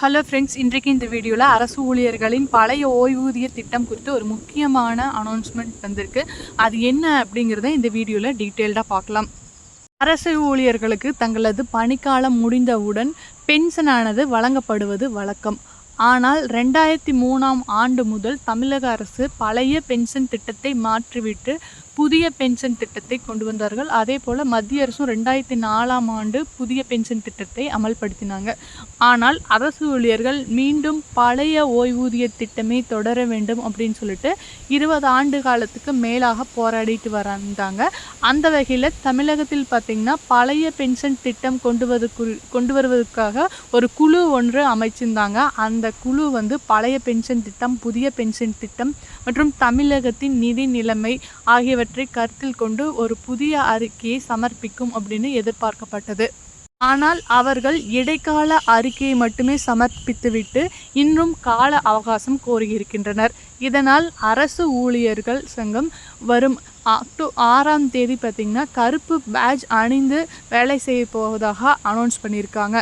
Hello friends இன்றைக்கு இந்த வீடியோவில் அரசு ஊழியர்களின் பழைய ஓய்வூதிய திட்டம் குறித்து ஒரு முக்கியமான அனௌன்ஸ்மெண்ட் வந்திருக்கு. அது என்ன அப்படிங்கிறத இந்த வீடியோவில் டீட்டெயில்டாக பார்க்கலாம். அரசு ஊழியர்களுக்கு தங்களது பணிக்காலம் முடிந்தவுடன் பென்ஷனானது வழங்கப்படுவது வழக்கம். ஆனால் ரெண்டாயிரத்தி மூணாம் ஆண்டு முதல் தமிழக அரசு பழைய பென்ஷன் திட்டத்தை மாற்றிவிட்டு புதிய பென்ஷன் திட்டத்தை கொண்டு வந்தார்கள். அதே போல் மத்திய அரசும் ரெண்டாயிரத்தி நாலாம் ஆண்டு புதிய பென்ஷன் திட்டத்தை அமல்படுத்தினாங்க. ஆனால் அரசு ஊழியர்கள் மீண்டும் பழைய ஓய்வூதிய திட்டமே தொடர வேண்டும் அப்படின்னு சொல்லிட்டு இருபது ஆண்டு காலத்துக்கு மேலாக போராடிட்டு வந்தாங்க. அந்த வகையில் தமிழகத்தில் பார்த்திங்கன்னா பழைய பென்ஷன் திட்டம் கொண்டு வருவதற்கு கொண்டு வருவதற்காக ஒரு குழு ஒன்று அமைச்சிருந்தாங்க. அந்த குழு வந்து பழைய பென்ஷன் திட்டம் புதிய பென்ஷன் திட்டம் மற்றும் தமிழகத்தின் நிதி நிலைமை ஆகியவற்றை கருத்தில் கொண்டு ஒரு புதிய அறிக்கையை சமர்ப்பிக்கும் அப்படின்னு எதிர்பார்க்கப்பட்டது. ஆனால் அவர்கள் இடைக்கால அறிக்கையை மட்டுமே சமர்ப்பித்துவிட்டு இன்னும் கால அவகாசம் கோரியிருக்கின்றனர். இதனால் அரசு ஊழியர்கள் சங்கம் வரும் அக்டோ ஆறாம் தேதி பார்த்திங்கன்னா கருப்பு பேட்ஜ் அணிந்து வேலை செய்ய போவதாக அனௌன்ஸ் பண்ணியிருக்காங்க.